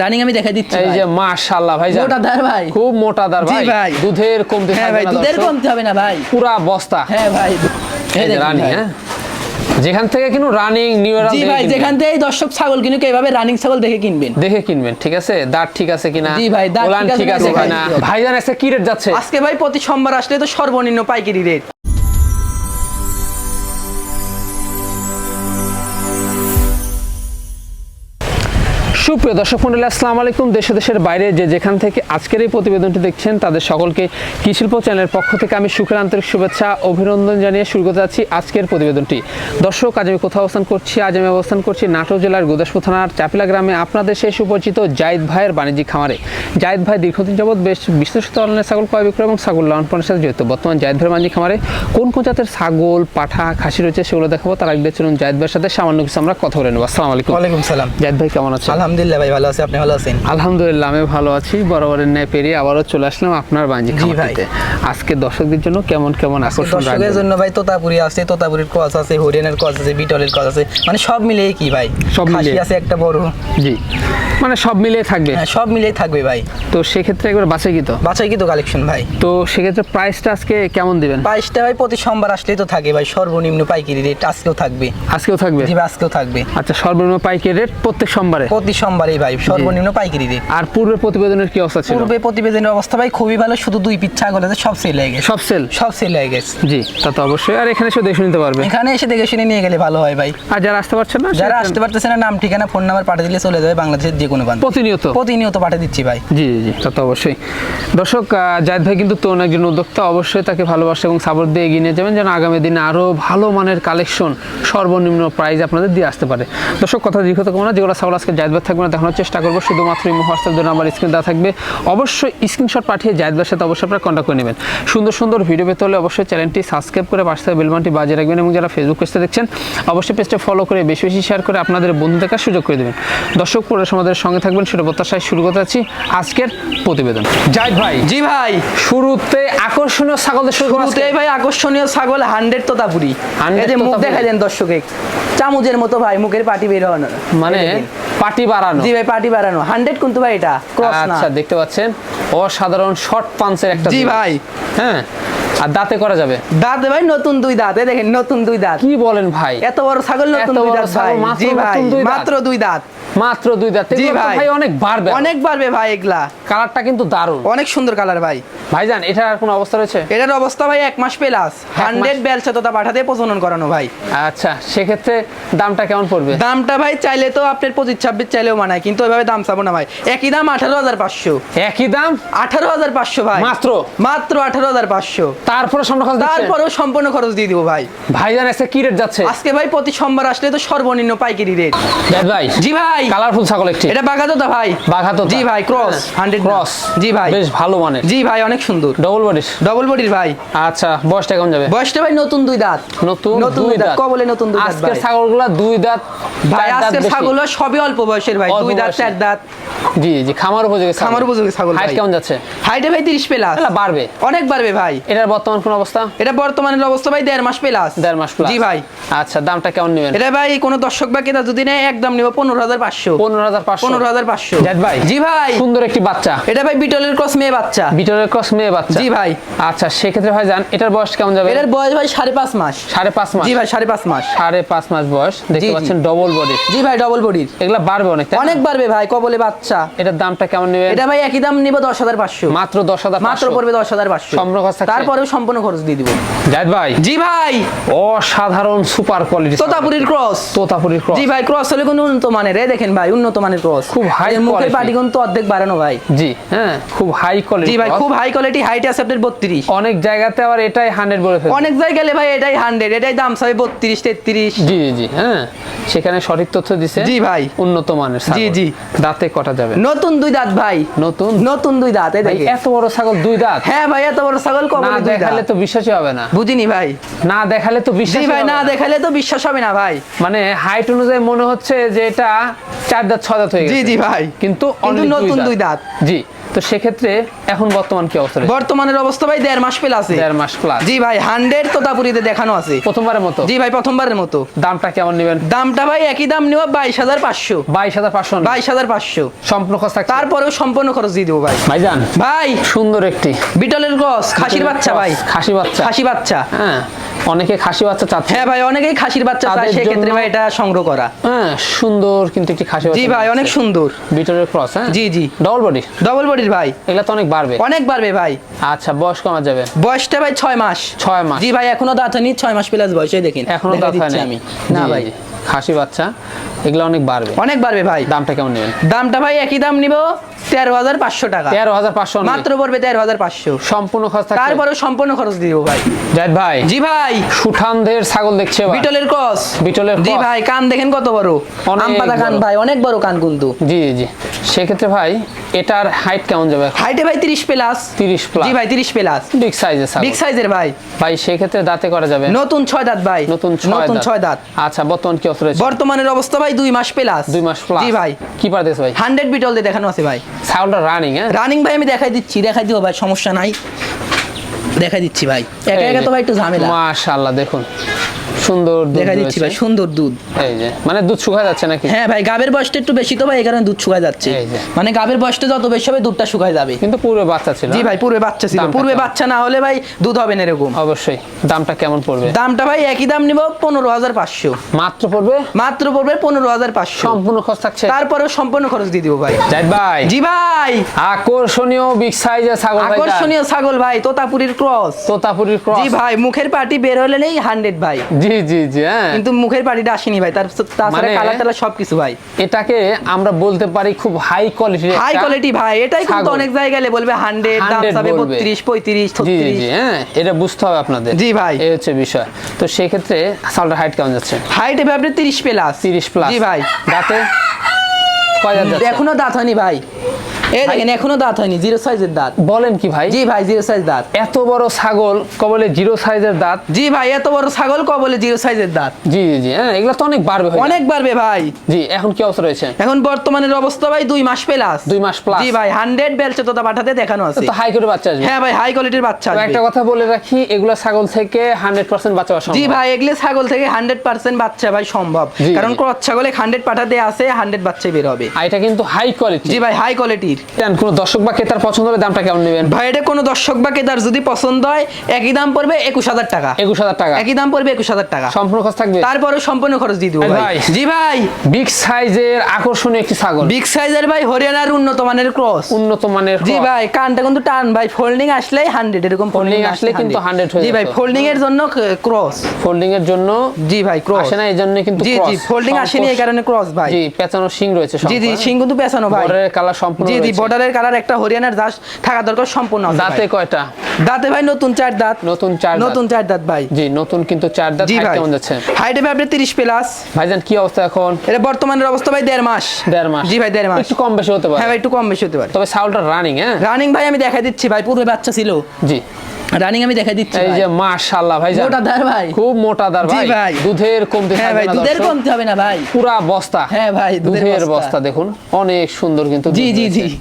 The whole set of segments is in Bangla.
রানিং আমি দেখাই দিচ্ছি এই যে মাশাআল্লাহ ভাই মোটা দার ভাই। খুব মোটা দার জি ভাই। ভাই। দুধের কমতে হ্যাঁ ভাই দুধের কমতে হবে না ভাই। পুরা বস্তা। হ্যাঁ ভাই। এই যে রানিং হ্যাঁ। যেখান থেকে কিন্তু রানিং নিউ জি ভাই যেখান থেকে দর্শক ছাগল কিনুক এইভাবে রানিং ছাগল দেখে কিনবেন। দেখে কিনবেন ঠিক আছে? দাঁত ঠিক আছে কিনা? জি ভাই, দাঁত ঠিক আছে কিনা কিনা? ভাইজান আজকে কি রেট যাচ্ছে? আজকে ভাই প্রতি সোমবার আসলে তো সর্বনিম্ন পাইকারি রেট সুপ্রিয় দর্শক মন্ডলী আসসালামু আলাইকুম। দেশে দেশের বাইরে যে যেখান থেকে আজকের এই প্রতিবেদনটি দেখছেন তাদের সকলকে কৃষিল্প চ্যানেলের পক্ষ থেকে আমি সুখের আন্তরিক শুভেচ্ছা অভিনন্দন জানিয়ে শুরু করতে যাচ্ছি আজকের প্রতিবেদনটি। দর্শক আজ আমি কোথাও অবস্থান করছি? আজ আমি অবস্থান করছি নাটোর জেলার গোদাসপুর থানার চাপিলা গ্রামে। আপনাদের সেই সুপরিচিত জাহিদ ভাইয়ের বাণিজ্যিক খামারে। জায়দ ভাই দীর্ঘদিন যাবৎ বেশ বিশ্লেষিত অনলাইনে ছাগল ক্রয় বিক্রয় এবং ছাগল লালন পালনের সাথে জড়িত। বর্তমান জায়দ ভাইয়ের বাণিজ্যিক খামারে কোন কোন জাতের ছাগল পাঠা খাসি রয়েছে সেগুলো দেখাবো। তার আগে চলুন জাহিদ ভাইয়ের সাথে সামান্য কিছু আমরা কথা বলে নেব। আসসালামু আলাইকুম। ওয়ালাইকুম সালাম। জাহিদ ভাই কেমন আছেন? আলহামদুলিল্লাহ ভাই ভালো আছি। আপনি ভালো আছেন? আলহামদুলিল্লাহ আমি ভালো আছি। বরাবরের ন্যায় পেরিয়ে আবারও চলে আসলাম আপনার বাঞ্জি। খামারটিতে। আজকে দর্শকদের জন্য কেমন কেমন আকর্ষণ দর্শকের রাখবেন? জন্য ভাই তোতাপুরি আছে তোতাপুরির কস আছে হরিয়ানের কস আছে বিটলের কস আছে। মানে সব মিলিয়ে কি ভাই? সব মিলিয়ে। আছে একটা বড়। জি। মানে সব মিলিয়ে থাকবে? হ্যাঁ সব মিলিয়ে থাকবে ভাই। তো সেক্ষেত্রে একবার বাঁচে কি তো? বাছাই কিন্তু কালেকশন ভাই? তো সেক্ষেত্রে প্রাইসটা আজকে কেমন দিবেন? বাইশটা ভাই প্রতি সোমবার আসলেই তো থাকে ভাই। সর্বনিম্ন পাইকারি রেট আজকেও থাকবে। আজকেও থাকবে? জি আজকেও থাকবে। আচ্ছা সর্বনিম্ন পাইকারি রেট প্রত্যেক সোমবারে? প্রতি ভাই সর্বনিম্ন পাইকারি রেট। আর পূর্বে প্রতিবেদনের কি অবস্থা ছিল? পূর্বে প্রতিবেদনের অবস্থা ভাই খুবই ভালো শুধু দুই পিঠ ছাগল আছে সব সেল হয়ে গেছে। সব সেল সব সেল হয়ে গেছে। জি তা তো অবশ্যই। আর এখানে এসে দেখে নিতে পারবে। এখানে এসে দেখে শুনে নিয়ে গেলে ভালো হয় ভাই। আর যারা আসতে পারছেন না যারা আসতে পারতেছে না নাম ঠিকানা ফোন নাম্বার পাঠিয়ে দিলে চলে যাবে বাংলাদেশের যে কোনো প্রতিনিয়ত? প্রতিনিয়ত পাঠিয়ে দিচ্ছি ভাই। জি জি তা তো অবশ্যই। দর্শক জাহিদ ভাই কিন্তু তরুণ একজন উদ্যোক্তা অবশ্যই তাকে ভালোবাসা এবং সাপোর্ট দিয়ে এগিয়ে নিয়ে যাবেন যেন আগামী দিনে আরও ভালো মানের কালেকশন সর্বনিম্ন প্রাইস আপনাদের দিয়ে আসতে পারে। দর্শক কথা দীর্ঘ থাকব না যেগুলো ছাগল আজকে জাহিদ ভাই থাকবে না দেখানোর চেষ্টা করব। শুধুমাত্র এই হোয়াটসঅ্যাপ দুই নাম্বার স্ক্রিন দেওয়া থাকবে। অবশ্যই স্ক্রিনশট পাঠিয়ে ভাইয়ের সাথে অবশ্যই আপনারা কন্ট্যাক্ট করে নেবেন। সুন্দর সুন্দর ভিডিও পেতে হলে অবশ্যই চ্যানেলটি সাবস্ক্রাইব করে পাশে থাকা বেলবানটি বাজিয়ে রাখবেন এবং যারা ফেসবুক পেজটা দেখছেন অবশ্যই পেজটা ফলো করে বেশি বেশি শেয়ার করে আপনাদের বন্ধু দেখার সুযোগ করে দেবেন। দর্শক পরে আমাদের সঙ্গে থাকবেন সেটা প্রত্যাশায় শুরু করতে যাচ্ছি আজকের প্রতিবেদন। জাহিদ ভাই। জি ভাই। শুরুতে আকর্ষণীয় ছাগলদের শুরু করব আজকে। ভাই আকর্ষণীয় ছাগল হান্ড্রেড তোতাপুরি। 100 এই যে মুখ দেন দর্শকে। চামচের মতো ভাই মুখের পাটি বের হওয়ানো মানে পাটি দেখেন। বাড়ানো। জি ভাই পাটি বাড়ানো। হান্ড্রেড কিন্তু ভাই এটা? ক্রস না। আচ্ছা দেখতে পাচ্ছেন অসাধারণ শর্ট পাঞ্চের একটা জি ভাই। হ্যাঁ আর দাঁতে করা যাবে? দাঁত ভাই নতুন দুই দাঁত। দেখেন নতুন দুই দাঁত। কি বলেন ভাই? এত বড় ছাগল নতুন দুই দাঁত ভাই। মাত্র দুই দাঁত? মাত্র দুই দাঁত। জি ভাই। ভাই অনেক বাড়বে। অনেক বাড়বে ভাই এগুলা। কালারটা কিন্তু দারুণ। অনেক সুন্দর কালার ভাই। ভাইজান এটার আর কোনো অবস্থা রয়েছে? এটার অবস্থা ভাই এক মাস প্লাস। হান্ড্রেড বেলসা তোতা পাঠাতে প্রজনন করানো ভাই। আচ্ছা সেক্ষেত্রে দামটা কেমন পড়বে? দামটা ভাই চাইলে তো আপনার পঁচিশ ছাব্বিশ চাইলেও মানায় কিন্তু ওইভাবে দাম চাবো না ভাই। একই দাম আঠারো হাজার পাঁচশো। একই দাম? আঠারো হাজার পাঁচশো ভাই। মাত্র? মাত্র আঠারো হাজার পাঁচশো। তারপরে সামনে খরচ? তারপরেও সম্পূর্ণ খরচ দিয়ে দিব ভাই। ভাইজান এসে কি রেট যাচ্ছে? আজকে ভাই প্রতি সোমবার আসলে তো সর্বনিম্ন পাইকারি রেট ভাই। জি ভাই। কালারফুল ছাগল একটি। এটা বাগাতোতা ভাই। বাঘাতো জি ভাই ক্রস হান্ড্রেড ক্রস জি ভাই। বেশ ভালো মানের। জি ভাই অনেক সুন্দর। ডবল বডির ডবল বডির ভাই। আচ্ছা বয়সটা কেমন যাবে? বয়সটা ভাই নতুন দুই দাঁত। নতুন নতুন দুই দাঁত। কবলে নতুন দুই দাঁত আজকের ভাই? ছাগলগুলা দুই দাঁত ভাই আজকের বেশি। সবই অল্প বয়সের ভাই। দুই দাঁত। চার দাঁত। জি জি খামার উপযোগী খামার উপযোগী ছাগল হাইট। কেমন যাচ্ছে? হাইটে ভাই তিরিশ প্লাস এগুলা বাড়বে। অনেক বাড়বে ভাই। এটার বর্তমান কোন অবস্থা? এটা বর্তমানের অবস্থা ভাই দেড় মাস প্লাস দেড় মাস প্লাস জি ভাই। আচ্ছা দামটা কেমন নেবেন? এটা ভাই কোন দর্শক বা ক্রেতা যদি নেয় একদম নিব পনেরো হাজার পাঁচশো। পনেরো হাজার পাঁচশো। পনেরো হাজার পাঁচশো। জাহিদ ভাই। জি ভাই। সুন্দর একটি বাচ্চা। এটা ভাই বিটলের ক্রস মেয়ে বাচ্চা। বিটলের ক্রস মেয়ে বাচ্চা। জি ভাই। আচ্ছা সেক্ষেত্রে ভাই জান এটার বয়স কেমন যাবে? এটার বয়স ভাই সাড়ে পাঁচ মাস। সাড়ে পাঁচ মাস? জি ভাই সাড়ে পাঁচ মাস। সাড়ে পাঁচ মাস বয়স। দেখতে পাচ্ছেন ডবল বডি জি ভাই ডবল বডির এগুলা বাড়বে অনেক অনেক বাড়বে ভাই কবলে বাচ্চা। এটার দামটা কেমন নেবেন? এটা ভাই একই দাম নিব দশ হাজার পাঁচশো। মাত্র দশ হাজার মাত্র পড়বে দশ হাজার পাঁচশো। সম্পূর্ণ খরচ তারপরেও সম্পূর্ণ খরচ দিয়ে দিব। ভাই। জি ভাই। অসাধারণ সুপার কোয়ালিটি তোতাপুরির ক্রস তোতাপুরির ক্রস জি ভাই ক্রস হলে কোনো উন্নত মানের দেখেন ভাই উন্নত মানের ক্রস খুব এই মুখের quality। পাটি কিন্তু অর্ধেক বাড়ানো ভাই। জি। হ্যাঁ। খুব হাই কোয়ালিটি জি ভাই খুব হাই কোয়ালিটি হাইট আছে আপনার বত্রিশ। অনেক জায়গাতে আবার এটাই হান্ড্রেড বলে ফেলে অনেক জায়গায় গেলে ভাই এটাই হান্ড্রেড এটাই দাম চাই বত্রিশ তেত্রিশ। জি জি হ্যাঁ। সেখানে সঠিক তথ্য দিছে জি ভাই। উন্নত মানের জি, জি। দাঁতে কটা যাবে? নতুন দুই দাঁত ভাই। নতুন? নতুন দুই দাঁত এই ভাই, দেখে এত বড় ছাগল দুই দাঁত? হ্যাঁ ভাই এত বড় ছাগল না কবলে দুই দেখালে তো বিশ্বাসই হবে না। বুঝিনি ভাই। না দেখালে তো বিশ্বাস জি ভাই না দেখালে তো বিশ্বাস হবে না ভাই। মানে হাইট অনুযায়ী মনে হচ্ছে যে এটা চার দাঁত ছয় দাঁত হয়ে গেছে। জি জি ভাই। কিন্তু নতুন দুই দাঁত। জি। তো সেক্ষেত্রে এখন বর্তমান কি অবস্থা বর্তমানের অবস্থা ভাই দেড় মাস পেল আছে। দেড় মাস প্লাস জি ভাই হান্ড্রেড তোতাপুরিতে দেখানো আছে। প্রথমবারের মতো? জি ভাই প্রথমবারের মতো। দামটা কেমন নেবেন? দামটা ভাই একই দাম নেওয়া বাইশ হাজার পাঁচশো। বাইশ হাজার পাঁচশো বাইশ হাজার পাঁচশো। সম্পূর্ণ খরচ থাকছে? তারপরেও সম্পূর্ণ খরচ দিয়ে দেবো ভাই। ভাইজান ভাই সুন্দর একটি। বিটলের গছ খাসির বাচ্চা ভাই। খাসি বাচ্চা। খাসি বাচ্চা। হ্যাঁ অনেকে খাসি বাচ্চা চাচ্ছে। হ্যাঁ ভাই অনেকেই খাসির বাচ্চা চায় তাদের সেক্ষেত্রে ভাই এটা সংগ্রহ করা। হ্যাঁ সুন্দর কিন্তু একটি খাসি জি ভাই অনেক সুন্দর। বিটলের ক্রস হ্যাঁ? জি, জি। ডবল বডি ডবল বডির ভাই? এগুলা তো অনেক বাড়বে। অনেক বাড়বে ভাই। আচ্ছা বয়স কমা যাবে। বয়সটা ভাই ছয় মাস। ছয় মাস। জি ভাই এখনও দাঁত হয়নি ছয় মাস প্লাস বয়সে দেখেন এখনও দাঁত হয়নি আমি। না ভাই। খাসি বাচ্চা এগুলো অনেক বাড়বে। অনেক বাড়বে ভাই। দামটা কেমন নেবেন? দামটা ভাই একই দাম নিব তেরো হাজার পাঁচশো টাকা। তেরো হাজার পাঁচশো মাত্র পড়বে তেরো হাজার পাঁচশো। সম্পূর্ণ খরচ থাকবে তারপরেও সম্পূর্ণ খরচ দেবো ভাই। জাহিদ ভাই জি ভাই। সুঠানদের ছাগল দেখছে বিটলের ক্রস বিটলের জি ভাই কান দেখেন কত বড়। অনেক আম পাতা কান ভাই অনেক বড় কান কিন্তু। জি জি সেক্ষেত্রে ভাই এটার হাইট কেমন যাবে হাইটে ভাই তিরিশ প্লাস 30 প্লাস জি ভাই তিরিশ প্লাস বিগ সাইজের ছাগল। বিগ সাইজের ভাই। ভাই সেক্ষেত্রে দাঁতে করা যাবে? নতুন ছয় দাঁত ভাই। নতুন ছয় নতুন দাঁত। ছয় দাঁত। আচ্ছা বর্তমান কি রয়েছে বর্তমানের অবস্থা ভাই দুই মাস প্লাস দুই মাস প্লাস জি ভাই। কি পারতেছ ভাই। হান্ড্রেড বিটল দিয়ে দেখানো আছে ভাই। ছাগলটা রানিং হ্যাঁ? রানিং ভাই আমি দেখাই দিচ্ছি। দেখাই দিও ভাই সমস্যা নাই। দেখাই দিচ্ছি ভাই। একা একা তো ভাই একটু ঝামেলা। মাশাআল্লাহ দেখুন। সুন্দর দুধ দেখাই দিচ্ছি ভাই সুন্দর দুধ। এই যে মানে দুধ শুকায় যাচ্ছে নাকি? হ্যাঁ ভাই গাবের বয়সটা একটু বেশি তো ভাই এই কারণে দুধ শুকায় যাচ্ছে। মানে গাবের বয়সটা যত বেশি হবে দুধটা শুকায় যাবে। কিন্তু পূর্বে বাচ্চা ছিল জি ভাই পূর্বে বাচ্চা ছিল। পূর্বে বাচ্চা না হলে ভাই দুধ হবে না এরকম। অবশ্যই। দামটা কেমন পড়বে? দামটা ভাই একই দাম নিব পনেরো হাজার পাঁচশো। মাত্র পড়বে? মাত্র পড়বে পনেরো হাজার পাঁচশো। সম্পূর্ণ খরচ থাকছে। তারপরেও সম্পূর্ণ খরচ দিয়ে দিব ভাই। জাহিদ ভাই। জি ভাই। আকর্ষণীয় বিগ সাইজের ছাগল ভাই আকর্ষণীয় ছাগল ভাই তোতাপুরির ক্রস। তোতাপুরির ক্রস। জি ভাই মুখের পাটি বের হলে নেই হান্ড্রেড ভাই। জি জি জি হ্যাঁ। কিন্তু মুখের পাটিটা আসেনি ভাই তার তাছাড়া মানে- কালার টালার সবকিছু ভাই। এটাকে আমরা বলতে পারি খুব হাই কোয়ালিটির হাই কোয়ালিটি ভাই এটাই কিন্তু অনেক জায়গায় বলবে হান্ড্রেড দাম 100 যাবে বলবে। বত্রিশ পঁয়ত্রিশ জি জি হ্যাঁ এটা বুঝতে হবে আপনাদের। জি ভাই। এই হচ্ছে বিষয়। তো সেই ক্ষেত্রে ছাগলটার হাইট কেমন যাচ্ছে? হাইট এভাবে আপনি তিরিশ প্লাস 30 প্লাস জি ভাই। দাঁতে? কয় দাঁত? এখনও দাঁত হয়নি ভাই। এই দেখেন এখনও দাঁত হয়নি জিরো সাইজের দাঁত। বলেন কি ভাই? জি ভাই জিরো সাইজ দাঁত। এত বড় ছাগল কবলে জিরো সাইজের দাঁত? জি ভাই এত বড় ছাগল ক বলে জিরো সাইজের দাঁত। জি জি জি। হ্যাঁ এগুলো তো অনেক বাড়বে অনেক বাড়বে ভাই। জি এখন কি অবস্থা রয়েছে? এখন বর্তমানের অবস্থা ভাই দুই মাস প্লাস দুই মাস plus। জি ভাই হান্ড্রেড বেলচে তোতা পাঠাতে দেখানো আছে। তো হাই করে বাচ্চা আসবে। হ্যাঁ ভাই হাই কোয়ালিটির বাচ্চা আসবে। একটা কথা বলে রাখি এগুলো ছাগল থেকে হান্ড্রেড পার্সেন্ট বাচ্চা হওয়া জি ভাই এগুলো ছাগল থেকে হান্ড্রেড পার্সেন্ট বাচ্চা ভাই সম্ভব। কারণ। ক্রস ছাগলে হান্ড্রেড পাঠাতে আছে হান্ড্রেড বাচ্চা বের হবে। এটা কিন্তু হাই কোয়ালিটি জি ভাই হাই কোয়ালিটির কোনো? দর্শক বা ক্রেতার পছন্দ হলে দামটা কেমন নেবেন? ভাই এটা কোনো দর্শক বা কেদার যদি পছন্দ হয় একই দাম পড়বে একুশ হাজার টাকা। একুশ হাজার টাকা। একই দাম পড়বে একুশ হাজার টাকা। সম্পূর্ণ খরচ থাকবে? তারপরে সম্পূর্ণ খরচ দিয়ে দেবো ভাই। জি ভাই। বিগ সাইজের আকর্ষণীয় একটি ছাগল। বিগ সাইজের ভাই হরিয়ানার উন্নত মানের ক্রস। উন্নত মানের জি ভাই কানটা কিন্তু টান ভাই ফোল্ডিং আসলেই হান্ড্রেড এরকম Folding আসলে কিন্তু 100 হয়ে জি ভাই ফোল্ডিং এর জন্য ক্রস। ফোল্ডিং এর জন্য জি ভাই ক্রস। আসে না এই জন্য কিন্তু জি জি ফোল্ডিং আসেনি এই কারণে ক্রস ভাই। জি পেঁচানো সিং রয়েছে জি জি সিং কিন্তু পেছানো ভাই। বর্ডারের কালার সম্পূর্ণ জি জি বর্ডারের কালার একটা হরিয়ানার দাস থাকা দরকার সম্পূর্ণ দাঁতে ভাই। কয়টা? দাঁতে ভাই নতুন চার দাঁত। নতুন চার। নতুন চার দাঁত ভাই। জি নতুন কিন্তু চার দাঁত। হাইট কেমন যাচ্ছে? হাইটে ভাই আপনি তিরিশ প্লাস ভাইজান কি অবস্থা এখন? এটা বর্তমানের অবস্থা ভাই দেড় মাস। দেড় মাস। জি ভাই দেড় মাস। একটু কম বেশি হতে পারে। হ্যাঁ ভাই একটু কম বেশি হতে পারে। তবে সাউলটা রানিং হ্যাঁ? রানিং ভাই আমি দেখাই দিচ্ছি ভাই পূর্বে বাচ্চা ছিল। জি। রানিং আমি দেখাই দিচ্ছি এই ভাই। যে মাশাআল্লাহ ভাই মোটাদার ভাই। খুব মোটা দার জি ভাই। দুধের কমতে হ্যাঁ ভাই দুধের কমতে হবে না ভাই। পুরা বস্তা। হ্যাঁ ভাই, দুধের। বস্তা। দেখুন। অনেক সুন্দর কিন্তু জি জি জি।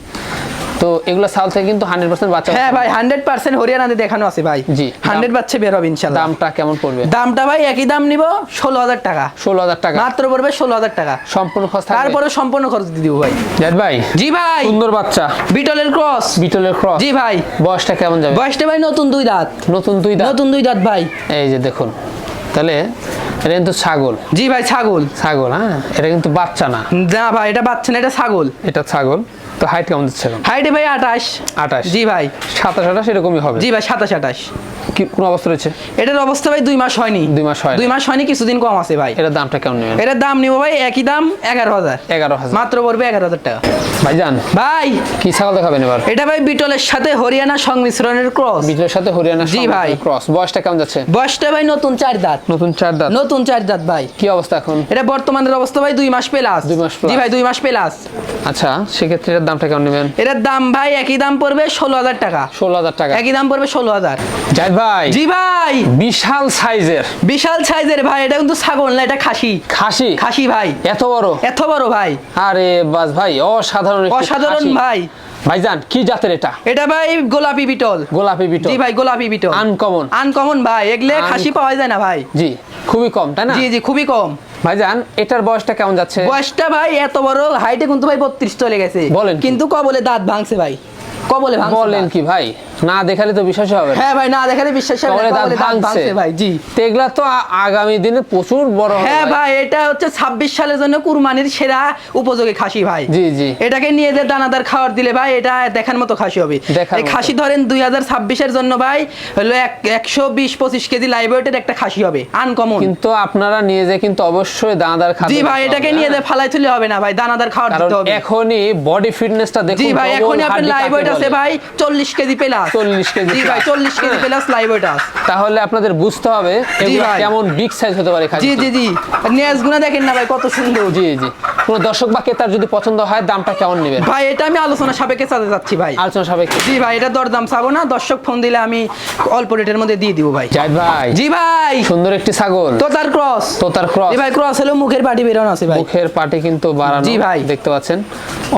তো এগুলো সাল থেকে কিন্তু হান্ড্রেড পার্সেন্ট বাচ্চা হ্যাঁ ভাই হান্ড্রেড পার্সেন্ট হরিয়ানাতে দেখানো আছে ভাই। জি। হান্ড্রেড বাচ্চা বের হবে ইনশাল্লাহ। দামটা কেমন পড়বে? দামটা ভাই একই দাম নিব ষোলো হাজার টাকা। ষোলো হাজার টাকা। মাত্র পড়বে ষোলো হাজার টাকা। সম্পূর্ণ খরচ থাকবে? তারপরে সম্পূর্ণ খরচ দিয়ে দিব ভাই। জাহিদ ভাই জি ভাই। সুন্দর বাচ্চা। বিটলের ক্রস বিটলের ক্রস জি ভাই। বয়সটা কেমন যাবে? বয়সটা ভাই নতুন দুই দাঁত। নতুন দুই দাঁত? নতুন দুই দাঁত ভাই। এই যে দেখুন তাহলে এটা কিন্তু ছাগল। জি ভাই ছাগল। ছাগল হ্যাঁ? এটা কিন্তু বাচ্চা না। না ভাই এটা বাচ্চা না এটা ছাগল। এটা ছাগল। তো হাইট কেমন দিচ্ছে এখন? হাইটে ভাই আঠাশ। আঠাশ। জি ভাই। সাতাশ আঠাশ এরকমই হবে? জি ভাই সাতাশ আঠাশ। কি কোন অবস্থা রয়েছে? এটার অবস্থা ভাই দুই মাস হয়নি। দুই মাস হয় দুই মাস হয়নি কিছুদিন কম আছে ভাই। এটার দামটা কেমন নেবেন? এটার দাম নিব ভাই একই দাম এগারো হাজার। এগারো হাজার। মাত্র পড়বে এগারো হাজার টাকা। ভাইজান ভাই। কি ছাগল দেখাবেন এবার? এটা ভাই বিটলের সাথে হরিয়ানা সংমিশ্রণের ক্রস। বিটলের সাথে হরিয়ানা জি ভাই। ক্রস। বয়সটা কেমন যাচ্ছে? বয়সটা ভাই নতুন চার দাঁত। নতুন চার দাঁত। নতুন চার দাঁত ভাই। কি অবস্থা এখন? এটা বর্তমানের অবস্থা ভাই দুই মাস প্লাস দুই মাস। জি ভাই দুই মাস প্লাস আচ্ছা সেক্ষেত্রে দামটা কেমন নেবেন? এটার দাম ভাই একই দাম পড়বে ষোলো হাজার টাকা। ষোলো হাজার টাকা। একই দাম পড়বে ষোলো হাজার। জাহিদ ভাই। জি ভাই। বিশাল সাইজের। বিশাল সাইজের ভাই এটা কিন্তু ছাগল না এটা খাসি। খাসি? খাসি ভাই। এত বড়? এত বড় ভাই। আরে বাস ভাই অসাধারণ অসাধারণ ভাই। ভাইজান কি জাতের এটা? এটা ভাই গোলাপি বিটল। গোলাপি বিটল। জি ভাই গোলাপি বিটল। আনকমন আনকমন ভাই এগুলো খাসি পাওয়া যায় না ভাই। জি খুবই কম তাই না? জি জি খুবই কম। ভাইজান এটার বয়সটা কেমন যাচ্ছে? বয়সটা ভাই এত বড় হাইটে কিন্তু ভাই বত্রিশ চলে গেছে। বলেন কি? কিন্তু কবলে দাঁত ভাঙছে ভাই। কবলে ভাঙছে বলেন কি ভাই না দেখালে তো বিশ্বাস হবে হ্যাঁ ভাই না দেখালে বিশ্বাস হবে না, কবলে দাঁত ভাঙছে। ভাই জি। তো এগুলা তো আগামী দিনে প্রচুর বড় হ্যাঁ ভাই। এটা হচ্ছে ছাব্বিশ সালের জন্য কুরবানির সেরা উপযোগী খাসি ভাই। জি, জি। এটাকে নিয়ে যে দানাদার খাবার দিলে ভাই এটা দেখার মতো খাসি হবে। এই খাসি ধরেন দুই হাজার ছাব্বিশের জন্য ভাই হলো এক- একশো বিশ পঁচিশ কেজি লাইভ ওয়েটের একটা খাসি হবে আনকমন কিন্তু আপনারা নিয়ে যে কিন্তু অবশ্যই দানাদার জি ভাই এটাকে নিয়ে যে হ্যাঁ? ফালাই তুলে হবে না ভাই দানাদার কারণ দিতে হবে। এখনই বডি ফিটনেসটা দেখুন জি ভাই এখনই আপনার লাইভ ওয়েট আছে ভাই চল্লিশ কেজি প্লাস 40 কেজি জি ভাই plus। চল্লিশ কেজি হ্যাঁ। প্লাস লাইভ ওয়েট আছে। তাহলে আপনাদের বুঝতে হবে এগুলো। কেমন বিগ সাইজ হতে পারে জি জি জি। নেজ দেখেন না ভাই কত সুন্দর। জি জি। কোনো দর্শক বা ক্রেতার যদি পছন্দ হয় দামটা কেমন নেবেন? ভাই এটা আমি আলোচনা সাপেক্ষে চাতে যাচ্ছি ভাই। আলোচনা সাপেক্ষে? জি ভাই এটা দরদাম চাবো না। দর্শক ফোন দিলে আমি অল্প রেটের মধ্যে দিয়ে দিব ভাই। জাহিদ ভাই জি ভাই। সুন্দর একটি ছাগল। তো তার ক্রস। তোতার ক্রস। জি ভাই ক্রস হলো মুখের পাটি বেরোনো আছে ভাই। মুখের পাটি কিন্তু বাড়ানো জি ভাই। দেখতে পাচ্ছেন।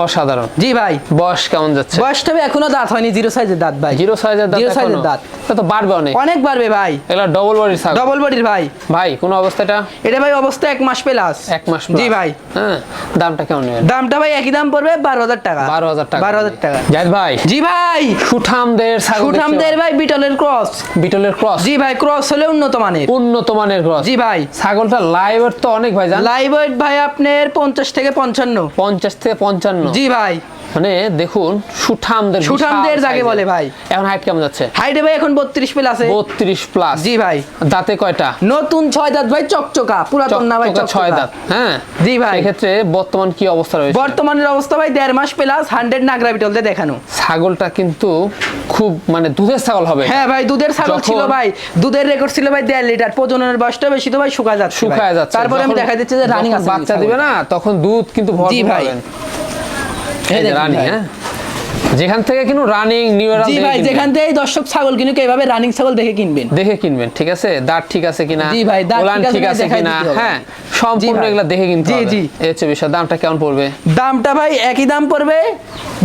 অসাধারণ। জি ভাই। বয়স কেমন যাচ্ছে? বয়সটা এখনও দাঁত হয়নি জিরো সাইজের দাঁত ভাই। জিরো সাইজের দাঁত এর এখনও? দাঁত। তা তো বাড়বে অনেক। অনেক বাড়বে ভাই। এগুলা ডবল বডির ছাগল। ডবল বডির ভাই। ভাই কোন অবস্থাটা? এটা ভাই অবস্থা এক মাস প্লাস এক মাস জি ভাই। হ্যাঁ। দামটা কেমন নেবেন? দামটা ভাই একই দাম পড়বে বারো হাজার টাকা। বারো হাজার টাকা। বারো হাজার টাকা। জাহিদ ভাই। জি ভাই। সুঠামদের সুঠামদের ভাই বিটলের ক্রস। বিটলের ক্রস? জি ভাই ক্রস হলে উন্নত মানের। উন্নত মানের ক্রস। জি ভাই। ছাগলটা লাইভ তো অনেক ভাই জান? লাইভ ভাই আপনার পঞ্চাশ থেকে পঞ্চান্ন। পঞ্চাশ থেকে পঞ্চান্ন। জি ভাই। মানে দেখুন সুঠামদের সুঠামদের যাকে বলে ভাই। এখন হাইট কেমন যাচ্ছে? হাইটে ভাই এখন বত্রিশ প্লাস আছে। বত্রিশ প্লাস জি ভাই। দাঁতে কয়টা? নতুন ছয় দাঁত ভাই চকচকা পুরাতন না ভাই চকচকা ছয় দাঁত হ্যাঁ? জি ভাই। এক্ষেত্রে বর্তমান কি অবস্থা রয়েছে? বর্তমানের অবস্থা ভাই দেড় মাস প্লাস হান্ড্রেড নাগরা বিটলতে দেখানো। ছাগলটা কিন্তু খুব মানে দুধের ছাগল হবে। হ্যাঁ ভাই দুধের ছাগল ছিল ভাই দুধের রেকর্ড ছিল ভাই দেড় লিটার প্রজননের বয়সটা বেশি তো ভাই শুকায় যাচ্ছে শুকায় যাচ্ছে। তারপরে আমি দেখা দিচ্ছে যে রানিং আছে বাচ্চা দিবে না তখন দুধ কিন্তু ভরপুর জি ভাই। পাবেন এই এই যে দেখুন রানিং ভাই। হ্যাঁ যেখান থেকে কিন্তু রানিং নিউ জি ভাই যেখান থেকে দর্শক ছাগল কিনুক এইভাবে রানিং ছাগল দেখে কিনবেন। দেখে কিনবেন ঠিক আছে? দাঁত ঠিক আছে কিনা? জি ভাই, দাঁত ঠিক আছে কিনা? কিনা। হ্যাঁ সম্পূর্ণ জি। এগুলা দেখে কিনতে হবে। জি। এই হচ্ছে বিষয় দামটা কেমন পড়বে? দামটা ভাই একই দাম পড়বে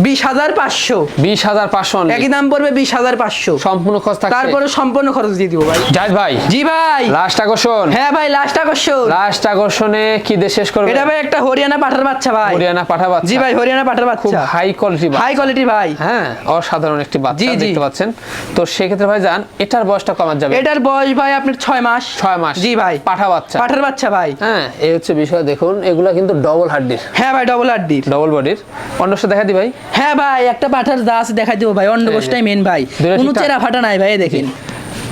বিশ হাজার পাঁচশো। বিশ হাজার পাঁচশো একই দাম পড়বে বিশ হাজার পাঁচশো। সম্পূর্ণ খরচ তারপরে সম্পূর্ণ খরচ দিয়ে দিব ভাই। জাহিদ ভাই জি ভাই। লাস্ট আকর্ষণ। হ্যাঁ ভাই লাস্ট আকর্ষণ। লাস্ট আকর্ষণে কি দিয়ে শেষ করবে? এটা ভাই একটা হরিয়ানা পাঠার বাচ্চা ভাই। হরিয়ানা পাঠা বাচ্চা। জি ভাই হরিয়ানা পাঠার খুব বাচ্চা হাই কোয়ালিটি হাই কোয়ালিটি ভাই হ্যাঁ অসাধারণ একটি বাচ্চা। দেখতে পাচ্ছেন। তো সেক্ষেত্রে ভাই এটার বয়সটা যাবে? এটার বয়স ভাই আপনার ছয় মাস। ছয় মাস। জি ভাই। পাঠা বাচ্চা। পাঠার বাচ্চা ভাই। হ্যাঁ এই হচ্ছে বিষয় দেখুন এগুলা কিন্তু ডবল হাড্ডির হ্যাঁ ভাই ডবল আড্ডির ডবল বডির দেখা দি ভাই। হ্যাঁ ভাই একটা পাঠার আছে দেখাই ভাই অন্ডগোষ্ঠটাই মেন ভাই। কোনো চেরা ফাটা নাই ভাই দেখেন।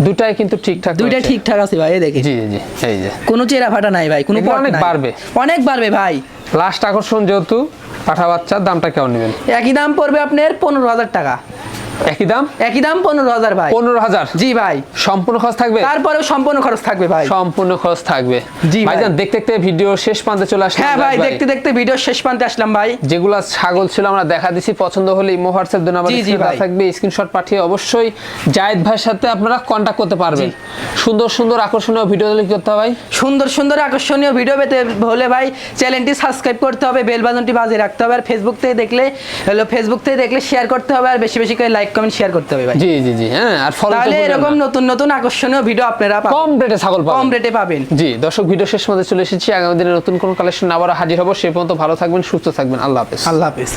দুটাই কিন্তু ঠিকঠাক দুইটা ঠিকঠাক আছে ভাই দেখেন। জি জি এই যে। কোনো চেরা ফাটা নাই ভাই কোনো অনেক বাড়বে। অনেক বাড়বে ভাই। লাস্ট আকর্ষণ যেহেতু পাঠা বাচ্চার দামটা কেমন নেবেন? একই দাম পড়বে আপনার পনেরো হাজার টাকা। একই দাম? একই দাম পনেরো হাজার ভাই। পনেরো হাজার? জি ভাই। সম্পূর্ণ খরচ থাকবে? সম্পূর্ণ খরচ থাকবে ভাই। সম্পূর্ণ খরচ থাকবে। জি ভাই। দেখতে দেখতে ভিডিও শেষ প্রান্তে চলে আসলাম হ্যাঁ ভাই দেখতে দেখতে ভিডিও শেষ প্রান্তে আসলাম ভাই। যেগুলা ছাগল ছিল আমরা দেখা দিছি পছন্দ হলে ইমো হোয়াটসঅ্যাপ নাম্বার থাকবে। স্ক্রিনশট পাঠিয়ে অবশ্যই জায়েদ ভাইয়ের সাথে আপনারা কন্ট্যাক্ট করতে পারবেন। সুন্দর সুন্দর আকর্ষণীয় ভিডিও করতে হবে ভাই। সুন্দর সুন্দর আকর্ষণীয় ভিডিও পেতে হলে ভাই চ্যানেলটি সাবস্ক্রাইব করতে হবে বেল বাটনটি বাজিয়ে রাখতে হবে আর ফেসবুক থেকে দেখলে হলো ফেসবুক থেকে দেখলে শেয়ার করতে হবে আর বেশি বেশি করে লাইক কমেন্ট শেয়ার করতে হবে ভাই। জি জি জি হ্যাঁ আর ফলো তাহলে এরকম নতুন নতুন আকর্ষণীয় ভিডিও আপনারা পাবেন। কম রেটে ছাগল কম রেটে পাবেন। জি দর্শক ভিডিও শেষ মধ্যে চলে এসেছি। আগামী দিনে নতুন কোন কালেকশন আবার হাজির হব। সে পর্যন্ত ভালো থাকবেন সুস্থ থাকবেন। আল্লাহ হাফেজ। আল্লাহ হাফিজ।